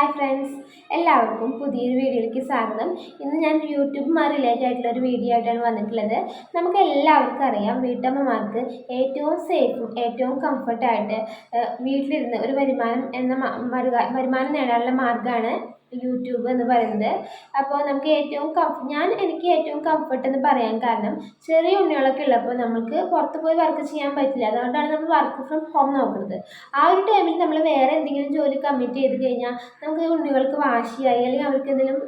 Hi friends എല്ലാവർക്കും പുതിയൊരു വീഡിയോയിലേക്ക് സ്വാഗതം. ഇന്ന് ഞാൻ യൂട്യൂബുമായി റിലേറ്റഡ് ആയിട്ടുള്ള ഒരു വീഡിയോ ആയിട്ടാണ് വന്നിട്ടുള്ളത്. നമുക്ക് എല്ലാവർക്കും അറിയാം വീട്ടമ്മമാർക്ക് ഏറ്റവും സേഫും ഏറ്റവും കംഫർട്ടായിട്ട് വീട്ടിലിരുന്ന് ഒരു വരുമാനം എന്ന വരുമാനം നേടാനുള്ള മാർഗമാണ് യൂട്യൂബ് എന്ന് പറയുന്നത്. അപ്പോൾ നമുക്ക് ഏറ്റവും കംഫ് ഞാൻ എനിക്ക് ഏറ്റവും കംഫർട്ട് എന്ന് പറയാൻ കാരണം ചെറിയ ഉണ്ണികളൊക്കെ ഉള്ളപ്പോൾ നമുക്ക് പുറത്ത് പോയി വർക്ക് ചെയ്യാൻ പറ്റില്ല. അതുകൊണ്ടാണ് നമ്മൾ വർക്ക് ഫ്രം ഹോം നോക്കുന്നത്. ആ ഒരു ടൈമിൽ നമ്മൾ വേറെ എന്തെങ്കിലും ജോലി കമ്മിറ്റ് ചെയ്ത് കഴിഞ്ഞാൽ നമുക്ക് ഉണ്ണികൾക്ക് വാശിയായി അല്ലെങ്കിൽ അവർക്ക് എന്തെങ്കിലും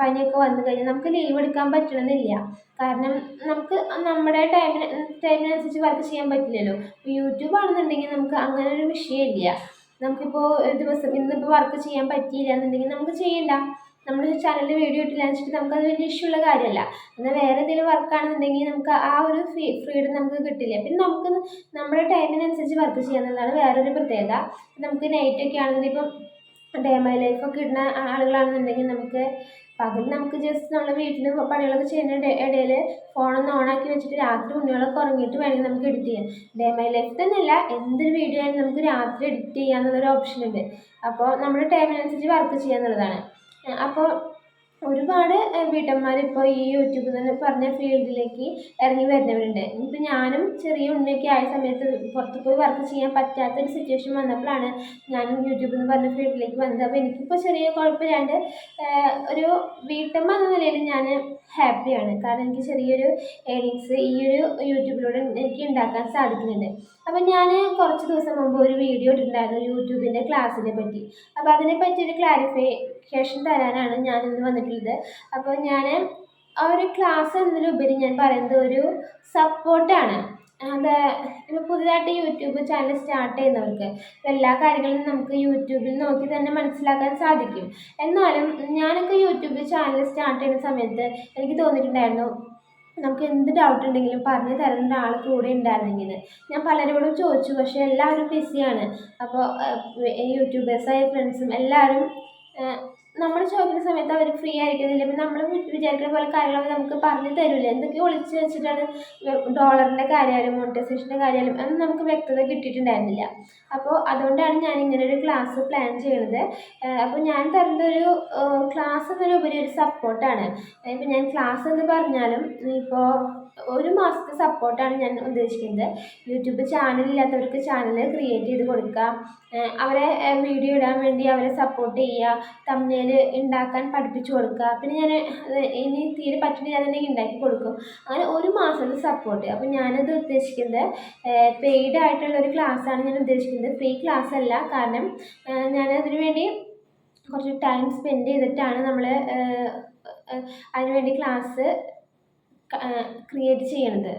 പനിയൊക്കെ വന്നു കഴിഞ്ഞാൽ നമുക്ക് ലീവ് എടുക്കാൻ പറ്റണമെന്നില്ല. കാരണം നമുക്ക് നമ്മുടെ ടൈമിന് ടൈമിനനുസരിച്ച് വർക്ക് ചെയ്യാൻ പറ്റില്ലല്ലോ. യൂട്യൂബ് ആണെന്നുണ്ടെങ്കിൽ നമുക്ക് അങ്ങനെ ഒരു വിഷയമില്ല. നമുക്കിപ്പോൾ ഒരു ദിവസം ഇന്നിപ്പോൾ വർക്ക് ചെയ്യാൻ പറ്റിയില്ല എന്നുണ്ടെങ്കിൽ നമുക്ക് ചെയ്യണ്ട. നമ്മൾ ചാനലിൽ വീഡിയോ ഇട്ടില്ല വെച്ചിട്ട് നമുക്കത് വലിയ ഇഷ്യൂ ഉള്ള കാര്യമല്ല. എന്നാൽ വേറെ എന്തെങ്കിലും വർക്കാണെന്നുണ്ടെങ്കിൽ നമുക്ക് ആ ഒരു ഫ്രീ ഫ്രീഡം നമുക്ക് കിട്ടില്ല. പിന്നെ നമുക്ക് നമ്മുടെ ടൈമിനനുസരിച്ച് വർക്ക് ചെയ്യാന്നുള്ളതാണ് വേറൊരു പ്രത്യേകത. നമുക്ക് നൈറ്റൊക്കെ ആണെന്നുണ്ടെങ്കിൽ ഇപ്പം ഡേ മൈ ലൈഫൊക്കെ ഇടുന്ന ആളുകളാണെന്നുണ്ടെങ്കിൽ നമുക്ക് പകൽ നമുക്ക് ജസ്റ്റ് നമ്മൾ വീട്ടിൽ പണികളൊക്കെ ചെയ്യുന്ന ഇടയിൽ ഫോണൊന്ന് ഓണാക്കി വെച്ചിട്ട് രാത്രി ഉണ്ണികളൊക്കെ ഉറങ്ങിയിട്ട് വേണമെങ്കിൽ നമുക്ക് എഡിറ്റ് ചെയ്യാം. ഡേ മൈ ലൈഫ് തന്നെയല്ല എന്തൊരു വീഡിയോ ആയാലും നമുക്ക് രാത്രി എഡിറ്റ് ചെയ്യാമെന്നുള്ളൊരു ഓപ്ഷൻ ഉണ്ട്. അപ്പോൾ നമ്മുടെ ടൈമിനനുസരിച്ച് വർക്ക് ചെയ്യാന്നുള്ളതാണ്. അപ്പോൾ ഒരുപാട് വീട്ടമ്മമാർ ഇപ്പോൾ ഈ യൂട്യൂബിൽ എന്ന് പറഞ്ഞ ഫീൽഡിലേക്ക് ഇറങ്ങി വരുന്നവരുണ്ട്. ഇപ്പം ഞാനും ചെറിയ ഉണ്ണിയൊക്കെ ആയ സമയത്ത് പുറത്ത് പോയി വർക്ക് ചെയ്യാൻ പറ്റാത്ത ഒരു സിറ്റുവേഷൻ വന്നപ്പോഴാണ് ഞാനും യൂട്യൂബ് എന്ന് പറഞ്ഞ ഫീൽഡിലേക്ക് വന്നത്. അപ്പോൾ എനിക്കിപ്പോൾ ചെറിയ കുഴപ്പമില്ലാണ്ട് ഒരു വീട്ടമ്മ എന്ന നിലയിൽ ഞാൻ ഹാപ്പിയാണ് കാരണം എനിക്ക് ചെറിയൊരു ഏണിങ്സ് ഈ ഒരു യൂട്യൂബിലൂടെ എനിക്ക് ഉണ്ടാക്കാൻ സാധിക്കുന്നുണ്ട്. അപ്പം ഞാൻ കുറച്ച് ദിവസം മുമ്പ് ഒരു വീഡിയോ ഇട്ടിട്ടുണ്ടായിരുന്നു യൂട്യൂബിന്റെ ക്ലാസ്സിനെ പറ്റി. അപ്പോൾ അതിനെപ്പറ്റി ഒരു ക്ലാരിഫിക്കേഷൻ തരാനാണ് ഞാൻ ഇന്ന് വന്നിട്ടുള്ളത്. അപ്പോൾ ഞാൻ ആ ഒരു ക്ലാസ് എന്നതിലുപരി ഞാൻ പറയുന്നത് ഒരു സപ്പോർട്ടാണ് അത് ഇപ്പോൾ പുതിയതായിട്ട് യൂട്യൂബ് ചാനൽ സ്റ്റാർട്ട് ചെയ്യുന്നവർക്ക് എല്ലാ കാര്യങ്ങളും നമുക്ക് യൂട്യൂബിൽ നോക്കി തന്നെ മനസ്സിലാക്കാൻ സാധിക്കും. എന്നാലും ഞാനൊക്കെ യൂട്യൂബ് ചാനൽ സ്റ്റാർട്ട് ചെയ്യുന്ന സമയത്ത് എനിക്ക് തോന്നിയിട്ടുണ്ടായിരുന്നു നമുക്ക് എന്ത് ഡൗട്ട് ഉണ്ടെങ്കിലും പറഞ്ഞു തരുന്ന ഒരാൾ കൂടെ ഉണ്ടായിരുന്നെങ്കിൽ. ഞാൻ പലരോടും ചോദിച്ചു പക്ഷേ എല്ലാവരും ബിസിയാണ് അപ്പോൾ യൂട്യൂബേഴ്സായ ഫ്രണ്ട്സും എല്ലാവരും നമ്മൾ ചോദിക്കുന്ന സമയത്ത് അവർ ഫ്രീ ആയിരിക്കുന്നില്ല. പിന്നെ നമ്മൾ വിചാരിക്കുന്ന പോലെ കാര്യങ്ങളൊക്കെ നമുക്ക് പറഞ്ഞു തരില്ല എന്തൊക്കെ ഒളിച്ച് വെച്ചിട്ടാണ് ഡോളറിന്റെ കാര്യമായാലും മോണിറ്റൈസേഷന്റെ കാര്യമായാലും അതൊന്നും നമുക്ക് വ്യക്തത കിട്ടിയിട്ടുണ്ടായിരുന്നില്ല. അപ്പോൾ അതുകൊണ്ടാണ് ഞാൻ ഇങ്ങനെ ഒരു ക്ലാസ് പ്ലാൻ ചെയ്യുന്നത് അപ്പോൾ ഞാൻ തരുന്ന ഒരു ക്ലാസ് എന്നതിലുപരി ഒരു സപ്പോർട്ടാണ് ഇപ്പോൾ ഞാൻ ക്ലാസ് എന്ന് പറഞ്ഞാലും ഇപ്പോൾ ഒരു മാസത്തെ സപ്പോർട്ടാണ് ഞാൻ ഉദ്ദേശിക്കുന്നത്. യൂട്യൂബ് ചാനൽ ഇല്ലാത്തവർക്ക് ചാനൽ ക്രിയേറ്റ് ചെയ്ത് കൊടുക്കുക. അവരെ വീഡിയോ ഇടാൻ വേണ്ടി അവരെ സപ്പോർട്ട് ചെയ്യുക. തമ്മിൽ ഉണ്ടാക്കാൻ പഠിപ്പിച്ചു കൊടുക്കുക. പിന്നെ ഞാൻ ഇനി തീരെ പറ്റുന്ന ഞാൻ തന്നെ ഉണ്ടാക്കി കൊടുക്കും. അങ്ങനെ ഒരു മാസത്തെ സപ്പോർട്ട് അപ്പോൾ ഞാനത് ഉദ്ദേശിക്കുന്നത് പെയ്ഡ് ആയിട്ടുള്ള ഒരു ക്ലാസ്സാണ് ഞാൻ ഉദ്ദേശിക്കുന്നത്. ഫ്രീ ക്ലാസ് അല്ല. കാരണം ഞാൻ അതിനു വേണ്ടി കുറച്ച് ടൈം സ്പെൻഡ് ചെയ്തിട്ടാണ് നമ്മൾ അതിനുവേണ്ടി ക്ലാസ് ക്രിയേറ്റ് ചെയ്യണത്.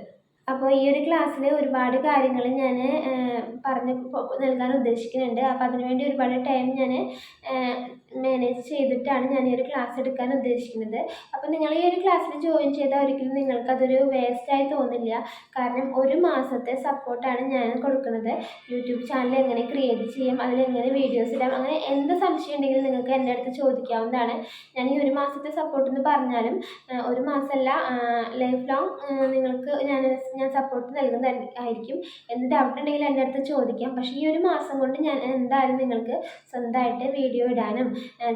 അപ്പോൾ ഈ ഒരു ക്ലാസ്സിൽ ഒരുപാട് കാര്യങ്ങൾ ഞാൻ പറഞ്ഞ് നൽകാൻ ഉദ്ദേശിക്കുന്നുണ്ട്. അപ്പോൾ അതിനുവേണ്ടി ഒരുപാട് ടൈം ഞാൻ മാനേജ് ചെയ്തിട്ടാണ് ഞാൻ ഈ ഒരു ക്ലാസ് എടുക്കാൻ ഉദ്ദേശിക്കുന്നത്. അപ്പോൾ നിങ്ങൾ ഈ ഒരു ക്ലാസ്സിൽ ജോയിൻ ചെയ്താൽ ഒരിക്കലും നിങ്ങൾക്കതൊരു വേസ്റ്റായി തോന്നില്ല. കാരണം ഒരു മാസത്തെ സപ്പോർട്ടാണ് ഞാൻ കൊടുക്കുന്നത്. യൂട്യൂബ് ചാനൽ എങ്ങനെ ക്രിയേറ്റ് ചെയ്യാം അതിലെങ്ങനെ വീഡിയോസ് ഇടാം അങ്ങനെ എന്ത് സംശയം ഉണ്ടെങ്കിലും നിങ്ങൾക്ക് എന്റെ അടുത്ത് ചോദിക്കാവുന്നതാണ്. ഞാൻ ഈ ഒരു മാസത്തെ സപ്പോർട്ട് എന്ന് പറഞ്ഞാലും ഒരു മാസമല്ല ലൈഫ് ലോങ് നിങ്ങൾക്ക് ഞാൻ ഞാൻ സപ്പോർട്ട് നൽകുന്നതായിരിക്കും. എന്ത് ഡൗട്ട് ഉണ്ടെങ്കിലും എന്റെ അടുത്ത് ചോദിക്കാം. പക്ഷേ ഈ ഒരു മാസം കൊണ്ട് ഞാൻ എന്തായാലും നിങ്ങൾക്ക് സ്വന്തമായിട്ട് വീഡിയോ ഇടാനും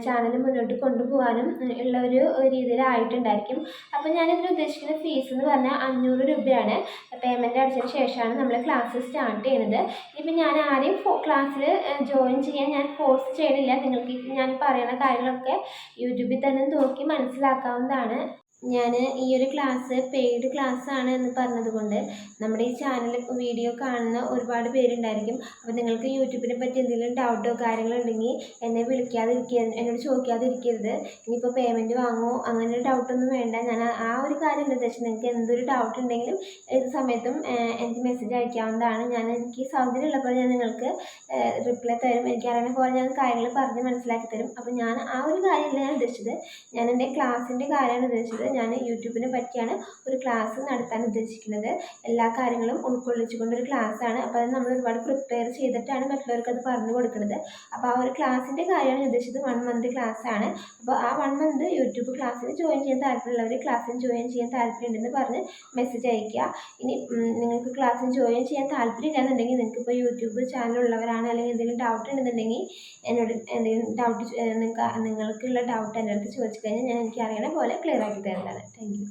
ചാനൽ മുന്നോട്ട് കൊണ്ടുപോകാനും ഉള്ള ഒരു രീതിയിലായിട്ടുണ്ടായിരിക്കും. അപ്പോൾ ഞാനിതിന് ഉദ്ദേശിക്കുന്ന ഫീസ് എന്ന് പറഞ്ഞാൽ അഞ്ഞൂറ് രൂപയാണ്. പേയ്മെന്റ് അടച്ചതിന് ശേഷമാണ് നമ്മൾ ക്ലാസ് സ്റ്റാർട്ട് ചെയ്യുന്നത്. ഇനിയിപ്പോൾ ഞാൻ ആരെയും ക്ലാസ്സിൽ ജോയിൻ ചെയ്യാൻ ഞാൻ ഫോഴ്സ് ചെയ്യണില്ല. നിങ്ങൾക്ക് ഞാൻ പറയുന്ന കാര്യങ്ങളൊക്കെ യൂട്യൂബിൽ തന്നെ നോക്കി മനസ്സിലാക്കാവുന്നതാണ്. ഞാൻ ഈ ഒരു ക്ലാസ് പെയ്ഡ് ക്ലാസ് ആണ് എന്ന് പറഞ്ഞതുകൊണ്ട് നമ്മുടെ ഈ ചാനൽ വീഡിയോ കാണുന്ന ഒരുപാട് പേരുണ്ടായിരിക്കും. അപ്പോൾ നിങ്ങൾക്ക് യൂട്യൂബിനെ പറ്റി എന്തെങ്കിലും ഡൗട്ടോ കാര്യങ്ങളോ ഉണ്ടെങ്കിൽ എന്നെ വിളിക്കാതിരിക്കുക എന്നോട് ചോദിക്കാതിരിക്കരുത്. ഇനിയിപ്പോൾ പേയ്മെന്റ് വാങ്ങുമോ അങ്ങനെ ഒരു ഡൗട്ടൊന്നും വേണ്ട. ഞാൻ ആ ഒരു കാര്യം ഉദ്ദേശിച്ചത് നിങ്ങൾക്ക് എന്തൊരു ഡൗട്ട് ഉണ്ടെങ്കിലും ഏത് സമയത്തും എനിക്ക് മെസ്സേജ് അയക്കാവുന്നതാണ്. ഞാൻ എനിക്ക് സൗകര്യം ഉള്ളപ്പോൾ ഞാൻ നിങ്ങൾക്ക് റിപ്ലൈ തരും. എനിക്ക് അറിയണ പോലെ ഞാൻ കാര്യങ്ങൾ പറഞ്ഞ് മനസ്സിലാക്കി തരും. അപ്പോൾ ഞാൻ ആ ഒരു കാര്യമല്ല ഞാൻ ഉദ്ദേശിച്ചത്. ഞാൻ എന്റെ ക്ലാസ്സിന്റെ കാര്യമാണ് ഉദ്ദേശിച്ചത്. ഞാൻ യൂട്യൂബിനെ പറ്റിയാണ് ഒരു ക്ലാസ് നടത്താൻ ഉദ്ദേശിക്കുന്നത്. എല്ലാ കാര്യങ്ങളും ഉൾക്കൊള്ളിച്ചുകൊണ്ടൊരു ക്ലാസ്സാണ്. അപ്പോൾ അത് നമ്മൾ ഒരുപാട് പ്രിപ്പയർ ചെയ്തിട്ടാണ് മറ്റുള്ളവർക്ക് അത് പറഞ്ഞു കൊടുക്കുന്നത്. അപ്പോൾ ആ ഒരു ക്ലാസ്സിന്റെ കാര്യമാണ് ഉദ്ദേശിച്ചത്. വൺ മന്ത് ക്ലാസ്സാണ് അപ്പോൾ ആ വൺ മന്ത് യൂട്യൂബ് ക്ലാസ്സിന് ജോയിൻ ചെയ്യാൻ താല്പര്യമുള്ളവർ ക്ലാസ്സിന് ജോയിൻ ചെയ്യാൻ താല്പര്യമുണ്ടെന്ന് പറഞ്ഞ് മെസ്സേജ് അയയ്ക്കുക. ഇനി നിങ്ങൾക്ക് ക്ലാസ്സിന് ജോയിൻ ചെയ്യാൻ താല്പര്യമില്ല എന്നുണ്ടെങ്കിൽ നിങ്ങൾക്ക് ഇപ്പോൾ യൂട്യൂബ് ചാനൽ ഉള്ളവരാണ് അല്ലെങ്കിൽ എന്തെങ്കിലും ഡൗട്ട് ഉണ്ടെന്നുണ്ടെങ്കിൽ എന്നോട് എന്തെങ്കിലും ഡൗട്ട് നിങ്ങൾക്ക് നിങ്ങൾക്കുള്ള ഡൗട്ട് എന്റെ അടുത്ത് ചോദിച്ചു കഴിഞ്ഞാൽ ഞാൻ എനിക്ക് അറിയണ പോലെ ക്ലിയർ ആക്കി തരുന്നതാണ് താങ്ക് യു